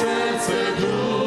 серце дух.